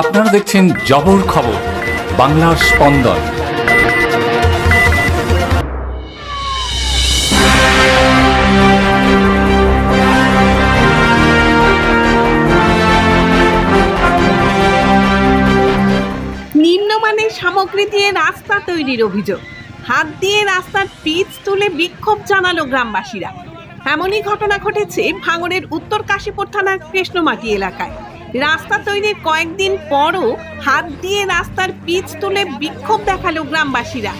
আপনারা দেখছেন জবর খবর, বাংলার স্পন্দন। নিম্নমানের সামগ্রী দিয়ে রাস্তা তৈরির অভিযোগ। হাত দিয়ে রাস্তার পিচ তুলে বিক্ষোভ জানালো গ্রামবাসীরা। এমনই ঘটনা ঘটেছে ভাঙড়ের উত্তর কাশীপুর থানার কৃষ্ণমাটি এলাকায়। রাস্তা তৈরির কয়েকদিন পরও হাত দিয়ে রাস্তার পিচ তুলে বিক্ষোভ দেখাল গ্রামবাসীরা।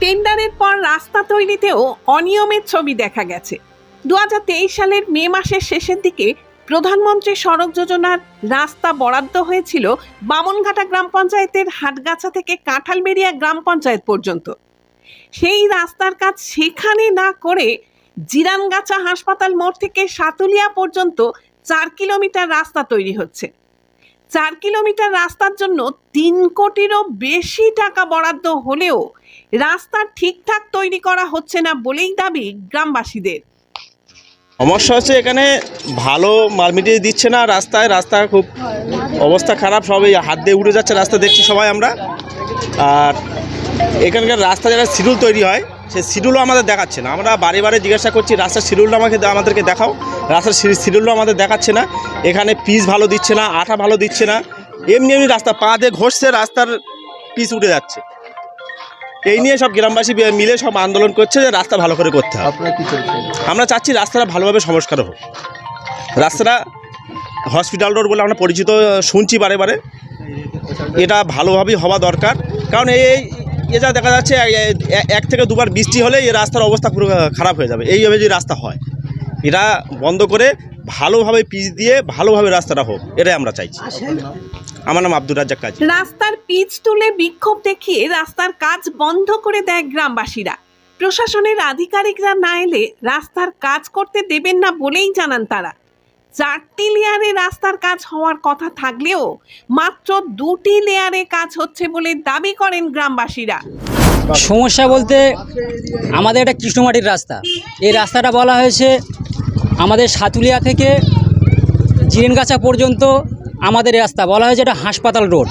টেন্ডারের পর রাস্তা তৈরিতেও অনিয়মের ছবি দেখা গেছে। দু হাজার তেইশ সালের মে মাসের শেষের দিকে প্রধানমন্ত্রী সড়ক যোজনার রাস্তা বরাদ্দ হয়েছিল বামনঘাটা গ্রাম পঞ্চায়েতের হাটগাছা থেকে কাঁঠালবেড়িয়া গ্রাম পঞ্চায়েত পর্যন্ত। সেই রাস্তার কাজ সেখানে না করে জিরানগাছা হাসপাতাল মোড় থেকে সাতুলিয়া পর্যন্ত চার কিলোমিটার রাস্তা তৈরি হচ্ছে। চার কিলোমিটার রাস্তার জন্য তিন কোটিরও বেশি টাকা বরাদ্দ হলেও রাস্তা ঠিকঠাক তৈরি করা হচ্ছে না বলেই দাবি গ্রামবাসীদের। সমস্যা হচ্ছে এখানে ভালো মাল মিটিয়ে দিচ্ছে না রাস্তায়, রাস্তা খুব অবস্থা খারাপ, সব এই হাত দিয়ে উঠে যাচ্ছে রাস্তা দেখছি সবাই আমরা। আর এখানকার রাস্তা যারা শিডিউল তৈরি হয় সেই শিডিউলও আমাদের দেখাচ্ছে না। আমরা বারে বারে জিজ্ঞাসা করছি রাস্তার শিডিউলটা আমাকে আমাদেরকে দেখাও। রাস্তার শিডিউলও আমাদের দেখাচ্ছে না। এখানে পিচ ভালো দিচ্ছে না আঠা ভালো দিচ্ছে না। এমনি এমনি রাস্তা পা দিয়ে ঘষছে রাস্তার পিচ উঠে যাচ্ছে। এই নিয়ে সব গ্রামবাসী মিলে সব আন্দোলন করছে যে রাস্তা ভালো করে করতে হবে। আমরা চাচ্ছি রাস্তাটা ভালোভাবে সংস্কার হোক। রাস্তাটা হসপিটাল রোড বলে আমরা পরিচিত শুনছি বারে বারে। এটা ভালোভাবেই হওয়া দরকার। কারণ এই এ যা দেখা যাচ্ছে এক থেকে দুবার বৃষ্টি হলে এই রাস্তার অবস্থা পুরো খারাপ হয়ে যাবে। এইভাবে যদি রাস্তা হয়, এরা বন্ধ করে ভালোভাবে পিচ দিয়ে ভালোভাবে রাস্তাটা হোক, এটাই আমরা চাইছি। আমার নাম আব্দুর রাজ্জাক কাজী। রাস্তার পিচ তুলে বিক্ষোভ দেখিয়ে রাস্তার কাজ বন্ধ করে দেয় গ্রামবাসীরা। প্রশাসনের আধিকারিকরা না এলে রাস্তার কাজ করতে দেবেন না বলেই জানান তারা। চারটি লেয়ারে রাস্তার কাজ হওয়ার কথা থাকলেও মাত্র দুটি লেয়ারে কাজ হচ্ছে বলে দাবি করেন গ্রামবাসীরা। সমস্যা বলতে আমাদের একটা কৃষ্ণমাটির রাস্তা। এই রাস্তাটা বলা হয়েছে আমাদের সাতুলিয়া থেকে জিরেনগাছা পর্যন্ত আমাদের রাস্তা। বলা হয়েছে এটা হাসপাতাল রোড।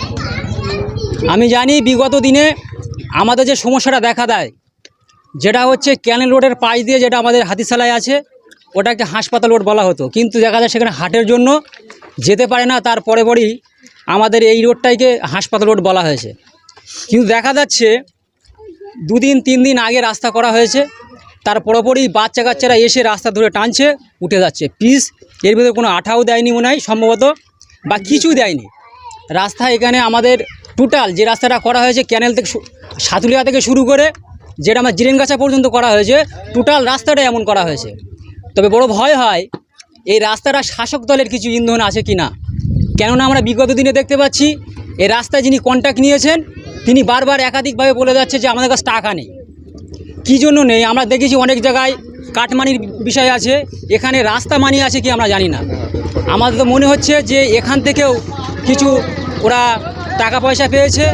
আমি জানি বিগত দিনে আমাদের যে সমস্যাটা দেখা দেয়, যেটা হচ্ছে ক্যানেল রোডের পাশ দিয়ে যেটা আমাদের হাতিশালায় আছে ওটাকে হাসপাতাল রোড বলা হতো। কিন্তু দেখা যায় সেখানে হাটের জন্য যেতে পারে না, তার পরে পরেই আমাদের এই রোডটাইকে হাসপাতাল রোড বলা হয়েছে। কিন্তু দেখা যাচ্ছে দুদিন, তিন দিন আগে রাস্তা করা হয়েছে, তার পরপরই বাচ্চা কাচ্চারা এসে রাস্তা ধরে টানছে, উঠে যাচ্ছে। পিস এর ভিতরে কোনো আঠাও দেয়নি মনে হয়, সম্ভবত বা কিছু দেয়নি। রাস্তা এখানে আমাদের টোটাল যে রাস্তাটা করা হয়েছে ক্যানেল থেকে সাতুলিয়া থেকে শুরু করে, যেটা আমার জিরেনগাছা পর্যন্ত করা হয়েছে টোটাল রাস্তাটা এমন করা হয়েছে। তবে বড় ভয় হয়, এই রাস্তাটা শাসক দলের কিছু ইন্ধন আছে কি না কেননা আমরা বিগত দিনে দেখতে পাচ্ছি, এই রাস্তায় যিনি কন্ট্যাক্ট নিয়েছেন, তিনি বারবার একাধিকভাবে বলে যাচ্ছে যে আমাদের কাছে টাকা নেই। কী জন্য নেই? আমরা দেখেছি অনেক জায়গায় কাটমানির বিষয় আছে, এখানে রাস্তা মানি আছে কি আমরা জানি না। আমাদের তো মনে হচ্ছে যে এখান থেকেও কিছু ওরা টাকা পয়সা পেয়েছে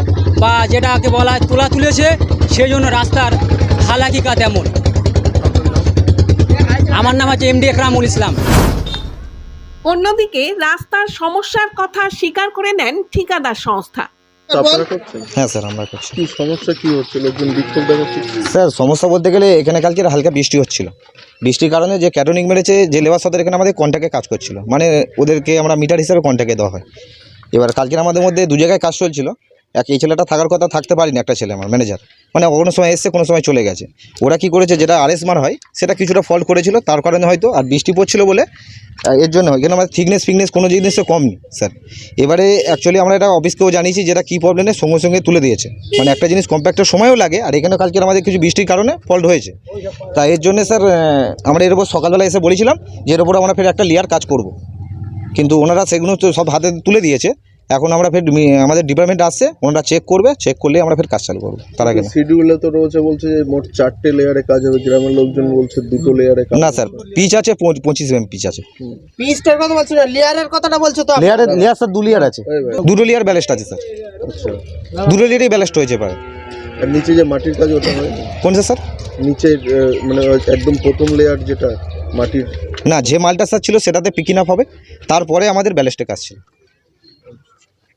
বা যেটাকে বলা তোলা তুলেছে, সেই জন্য রাস্তার হালাকিকা তেমন। আমার নাম হচ্ছে এমডি একরামুল ইসলাম। অন্যদিকে রাস্তার সমস্যার কথা স্বীকার করে নেন ঠিকাদার সংস্থা। হ্যাঁ স্যার আমরা করছি। কি সমস্যা কি হচ্ছে? লোকজন বিক্ষোভ দেখাচ্ছে। স্যার সমস্যা বলতে গেলে এখানে কালকে হালকা বৃষ্টি হচ্ছিল। বৃষ্টির কারণে যে ক্যাটনিক মেরেছে যে লেবার সাথে এখানে আমাদের কন্ট্যাক্টে কাজ করছিল। মানে ওদেরকে আমরা মিটার হিসাবে কন্ট্যাক্টে দেওয়া হয়। এবার কালকে আমাদের মধ্যে দু জায়গায় কাজ চলছিল। এক এই ছেলেটা থাকার কথা থাকতে পারিনি একটা ছেলে আমার ম্যানেজার মানে কোনো সময় এসছে, কোনো সময় চলে গেছে। ওরা কি করেছে, যেটা আরএস মার হয়, সেটা কিছুটা ফল্ট করেছিল, তার কারণে হয়তো, আর বৃষ্টি পড়ছিল বলে এর জন্য, এখানে আমাদের থিকনেস ফিকনেস কোনো জিনিসে কম নেই স্যার এবারে অ্যাকচুয়ালি আমরা এটা অফিসকেও জানিয়েছি যেটা কী প্রবলেমে সঙ্গে সঙ্গে তুলে দিয়েছে। মানে একটা জিনিস কম্প্যাক্টের সময়ও লাগে, আর এখানে কালকে আমাদের কিছু বৃষ্টির কারণে ফল্ট হয়েছে। তা এর জন্য স্যার আমরা এর উপর সকালবেলা এসে বলেছিলাম যে এর উপর আমরা ফের একটা লেয়ার কাজ করব। কিন্তু ওনারা সেগুলো সব হাতে তুলে দিয়েছে। এখন আমরা ফের আমাদের ডিপার্টমেন্ট আসছে ওনারা চেক করবে চেক করলে আমরা ফের কাজ চালু করব তার আগে শিডিউলে তো রয়েছে বলছে যে মোট চারটে লেয়ারে কাজ হবে গ্রামের লোকজন বলছে দুটো লেয়ারে কাজ না স্যার পিচ আছে পঁচিশ এম পিচ আছে। পিচটার কথা বলছো না লেয়ারের কথাটা বলছো তো লেয়ার লেয়ার স্যার দু লেয়ার আছে। দুটো লেয়ার ব্যালেস্ট আছে স্যার। আচ্ছা। দুটো লেয়ারই ব্যালেস্ট হয়েছে প্রায় আর নিচে যে মাটির কাজ ওটা হয়? কোন স্যার নিচে মানে একদম প্রথম লেয়ার যেটা মাটির। না যে মালটা স্যার ছিল সেটাতে পিকিং আপ হবে তারপরে আমাদের ব্যালেস্টের কাজ ছিল।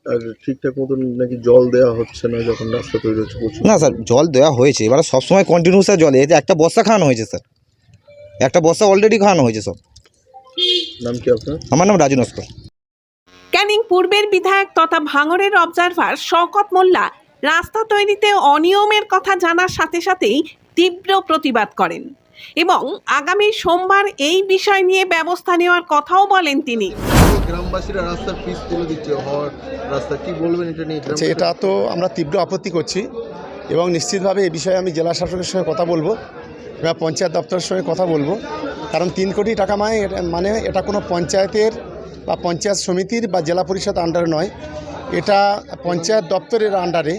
আর ঠিকঠাক মতন নাকি জল দেওয়া হচ্ছে না যখন রাস্তা তৈরি হচ্ছে প্রচুর? না স্যার জল দেওয়া হয়েছে। এবার সবসময় কন্টিনিউ স্যার জল। এতে একটা বস্তা খাওয়ানো হয়েছে স্যার। একটা বস্তা অলরেডি খাওয়ানো হয়েছে সব। নাম কি আপনার? আমার নাম রাজু নস্কর। ক্যানিং পূর্বের বিধায়ক তথা ভাঙড়ের অবজারভার শওকত মোল্লা রাস্তা তৈরিতে অনিয়মের কথা জানার সাথে সাথেই তীব্র প্রতিবাদ করেন এবং আগামী সোমবার এই বিষয় নিয়ে ব্যবস্থা নেওয়ার কথাও বলেন তিনি। গ্রামবাসীরা রাস্তার তুলে দিচ্ছে রাস্তা। কি বলবেন এটা নিয়ে? আচ্ছা এটা তো আমরা তীব্র আপত্তি করছি এবং নিশ্চিতভাবে এই বিষয়ে আমি জেলা শাসকের সঙ্গে কথা বলব বা পঞ্চায়েত দপ্তরের সঙ্গে কথা বলব। কারণ তিন কোটি টাকা মানে মানে এটা কোনো পঞ্চায়েতের বা পঞ্চায়েত সমিতির বা জেলা পরিষদ আন্ডারে নয়। এটা পঞ্চায়েত দপ্তরের আন্ডারে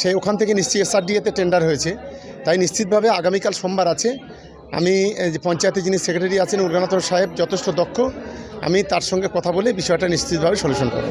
সেই ওখান থেকে নিশ্চয়ই এসআরডিএতে টেন্ডার হয়েছে। তাই নিশ্চিতভাবে আগামীকাল সোমবার আছে। আমি পঞ্চায়েতে যিনি সেক্রেটারি আছেন উর্গানাথর সাহেব যথেষ্ট দক্ষ। আমি তার সঙ্গে কথা বলে বিষয়টা নিশ্চিতভাবে সলিউশন করব।